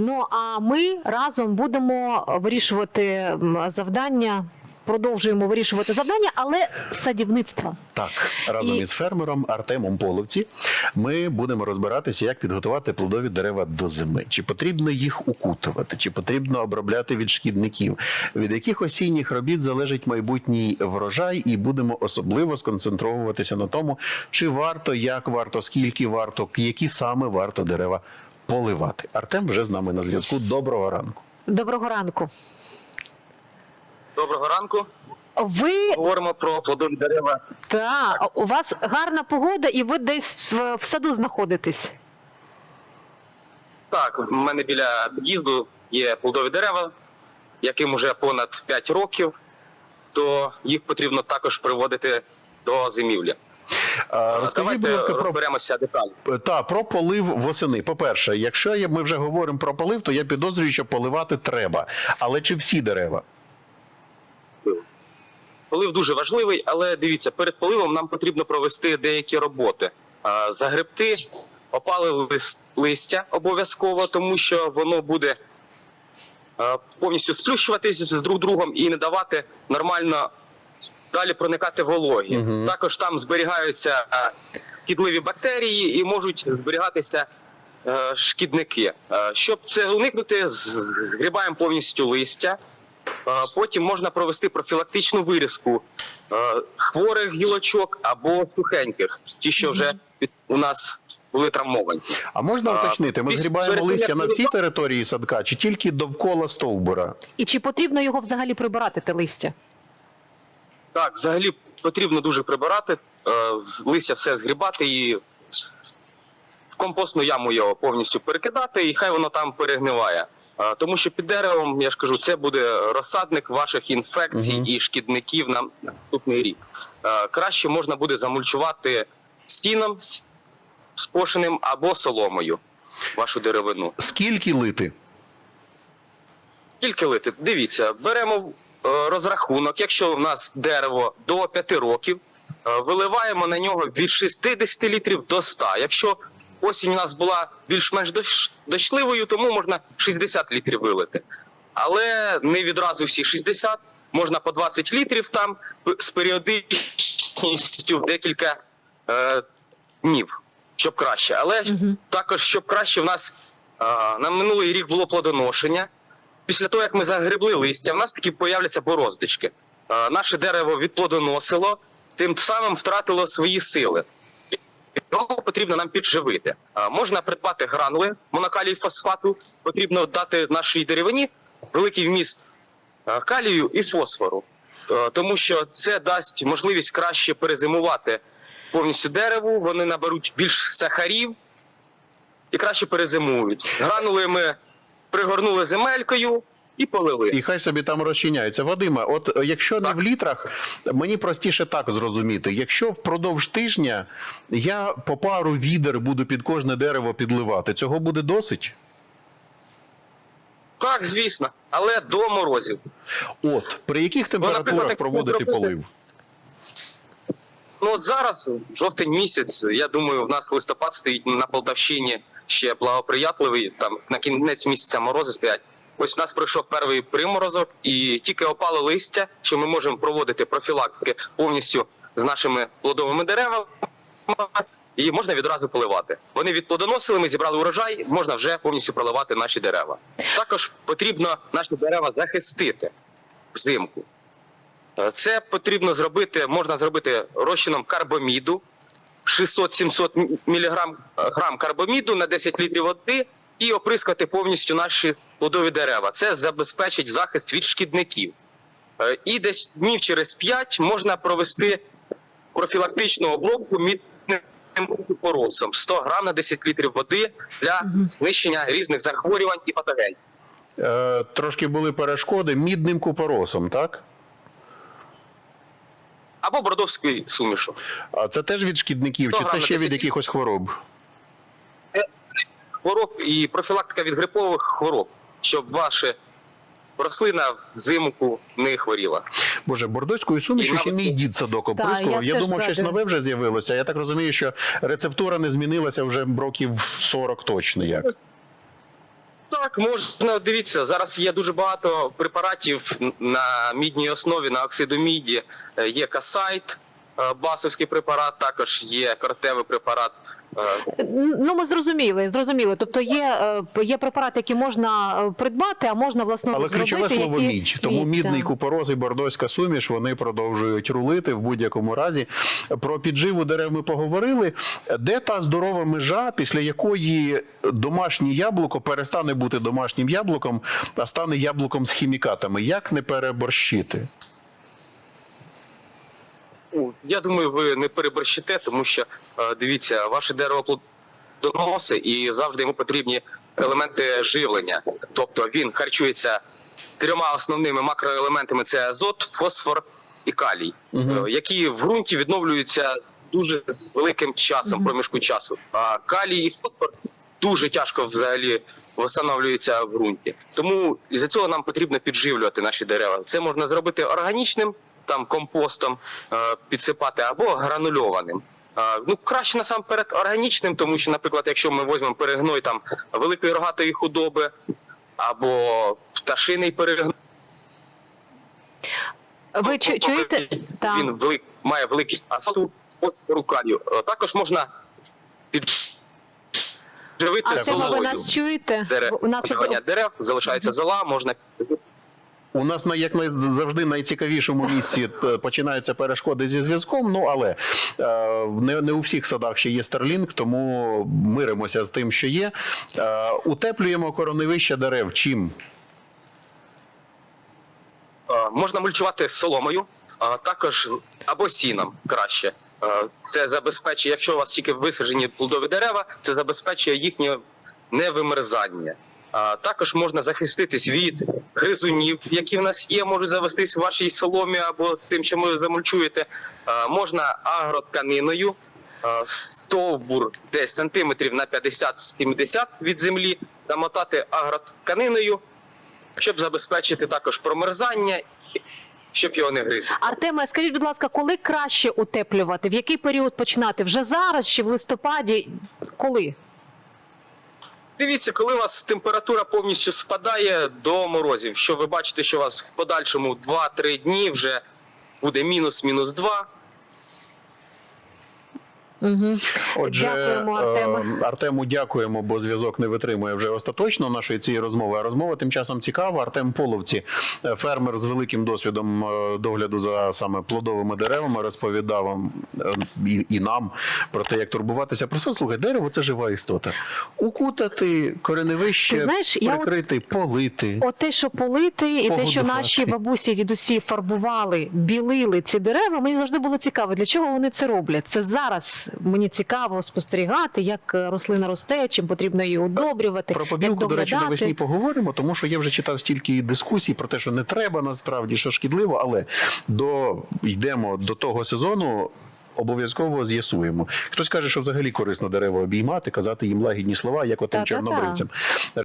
Ну а ми разом будемо вирішувати завдання. Продовжуємо вирішувати завдання, але садівництва. Так, разом І- із фермером Артемом Половці ми будемо розбиратися, як підготувати плодові дерева до зими. Чи потрібно їх укутувати, чи потрібно обробляти від шкідників, від яких осінніх робіт залежить майбутній врожай, і будемо особливо сконцентровуватися на тому, чи варто, як варто, скільки варто, які саме варто дерева поливати. Артем вже з нами на зв'язку. Доброго ранку. Доброго ранку. Доброго ранку. Ви Говоримо про плодові дерева. та у вас гарна погода, і ви десь в, в саду знаходитесь. Так, в мене біля під'їзду є плодові дерева, яким уже понад 5 років, то їх потрібно також приводити до зимівлі. Розкажіть, будь ласка, про розберемося детально. Та про полив восени. По-перше, якщо ми вже говоримо про полив, то я підозрюю, що поливати треба. Але чи всі дерева? Полив дуже важливий, але дивіться, перед поливом нам потрібно провести деякі роботи. Загребти, опалили лис- листя обов'язково, тому що воно буде повністю сплющуватись з друг другом і не давати нормально далі проникати вологі. Мгм. Також там зберігаються шкідливі бактерії і можуть зберігатися е, шкідники. Е, Щоб це уникнути, згрібаємо повністю листя. Е, Потім можна провести профілактичну вирізку е, хворих гілочок або сухеньких, ті, що вже у нас були травмовані. А можна уточнити, ми згрібаємо листя на всій території садка чи тільки довкола стовбура? І чи потрібно його взагалі прибирати, те листя? Так, взагалі потрібно дуже прибирати, е, листя все згрібати і в компостну яму його повністю перекидати, і хай воно там перегниває. Е, Тому що під деревом, я ж кажу, це буде розсадник ваших інфекцій Мгм. і шкідників на наступний рік. Е, Краще можна буде замульчувати сіном спошеним або соломою вашу деревину. Скільки лити? Скільки лити? Дивіться, беремо розрахунок. Якщо в нас дерево до 5 років, е, виливаємо на нього від 60 літрів до 100. Якщо осінь у нас була більш-менш дощ- дощливою, тому можна 60 літрів вилити. Але не відразу всі 60, можна по 20 літрів там з періодичністю в декілька е, днів, щоб краще. Але Мгм. також, щоб краще, в нас е, на минулий рік було плодоношення. Після того, як ми загребли листя, в нас такі появляться бороздочки. Е, Наше дерево відплодоносило, тим самим втратило свої сили. Його потрібно нам підживити. Е, Можна придбати гранули монокалій фосфату, потрібно дати нашій деревині великий вміст е, калію і фосфору, тому що це дасть можливість краще перезимувати повністю дереву, вони наберуть більш сахарів і краще перезимують. Гранули ми пригорнули земелькою і полили. І хай собі там розчиняється. Вадиме, от е, якщо не Так. в літрах, мені простіше так зрозуміти. Якщо впродовж тижня я по пару відер буду під кожне дерево підливати, цього буде досить? Так, звісно, але до морозів. От при яких температурах наприклад, проводити полив? Ну от зараз, жовтень місяць, я думаю, в нас листопад стоїть на Полтавщині ще благоприятливий. Там на кінець місяця морози стоять. Ось у нас пройшов перший приморозок, і тільки опало листя, що ми можемо проводити профілактики повністю з нашими плодовими деревами. І можна відразу поливати. Вони відплодоносили, ми зібрали урожай, можна вже повністю проливати наші дерева. Також потрібно наші дерева захистити взимку. Це потрібно зробити, можна зробити розчином карбоміду 600-700 мг грам карбоміду на 10 літрів води і оприскати повністю наші плодові дерева. Це забезпечить захист від шкідників. Е, І десь днів через 5 можна провести профілактичну обробку мідним купоросом 100 грам на 10 літрів води для знищення різних захворювань і патогенів. Е, трошки були перешкоди мідним купоросом, так? Або бродовською сумішу. А це теж від шкідників, чи це ще від якихось хвороб? Це хвороб і профілактика від грипових хвороб, щоб ваша рослина взимку не хворіла. Боже, бордоською сумішю І ще мій дід садок оприскував. я Я думав, щось нове вже з'явилося. Я так розумію, що рецептура не змінилася вже років 40 точно як. Так, можна дивіться. Зараз є дуже багато препаратів на мідній основі, на оксиду міді. Е, Є касайт, е, басовський препарат, також є кортевий препарат. Ну, ми зрозуміли, зрозуміли. Тобто є, е, є препарати, які можна е, придбати, а можна власноруч Але ключове зробити, слово які- мідь. Тому мідний купороз і бордоська суміш вони продовжують рулити в будь-якому разі. Про підживу дерев ми поговорили. Де та здорова межа, після якої домашнє яблуко перестане бути домашнім яблуком, а стане яблуком з хімікатами? Як не переборщити? Ну, Я думаю, ви не переборщите, тому що е, дивіться, ваше дерево плодоносить і завжди йому потрібні елементи живлення. Тобто він харчується трьома основними макроелементами: це азот, фосфор і калій, е, які в ґрунті відновлюються дуже з великим часом, Мгм. проміжку часу. А калій і фосфор дуже тяжко взагалі. Встановлюються в ґрунті, тому із-за цього нам потрібно підживлювати наші дерева. Це можна зробити органічним там компостом е, підсипати або гранульованим. Е, ну краще насамперед органічним, тому що, наприклад, якщо ми візьмемо перегной там великої рогатої худоби або пташиний перегной, Ви чу- чуєте? Він велик, має великість азоту, фосфору, калію. Е, Також можна підживити Артема, ви нас чуєте? Дерев, У нас дерев, залишається зола, можна У нас на як завжди найцікавішому місці е, починаються перешкоди зі зв'язком. Ну але е, не, не у всіх садах ще є Starlink, тому миримося з тим, що є. Е, утеплюємо короневища дерев. Чим? Можна мульчувати соломою, а також або сіном краще. Це забезпечує, якщо у вас тільки висаджені плодові дерева, це забезпечує їхнє невимерзання. Також можна захиститись від гризунів, які в нас є, можуть завестись в вашій соломі або тим, що ви замульчуєте. Можна агротканиною, стовбур десь сантиметрів на 50-70 від землі, намотати агротканиною, щоб забезпечити також промерзання, щоб його не гризли. Артеме, скажіть, будь ласка, коли краще утеплювати? В який період починати? Вже зараз чи в листопаді? Коли? Дивіться, коли у вас температура повністю спадає до морозів, що ви бачите, що у вас в подальшому 2-3 дні вже буде мінус-мінус 2. Угу. Отже, Дякуємо, е, Артему дякуємо, бо зв'язок не витримує вже остаточно нашої цієї розмови. А розмова тим часом цікава. Артем Половці, е, фермер з великим досвідом е, догляду за саме плодовими деревами, розповідав вам і, і нам про те, як турбуватися. Просто слухай, дерево це жива істота. Укутати, кореневище, Ти знаєш, я от- прикрити, полити. От те, що полити, і те, що наші бабусі, дідусі фарбували, білили ці дерева, мені завжди було цікаво, для чого вони це роблять. Це зараз мені цікаво спостерігати, як е, рослина росте, чим потрібно її удобрювати. Про побілку, до речі, навесні поговоримо, тому що я вже читав стільки дискусій про те, що не треба насправді, що шкідливо, але до йдемо до того сезону. Обов'язково з'ясуємо. Хтось каже, що взагалі корисно дерева обіймати, казати їм лагідні слова, як отим чорнобривцям.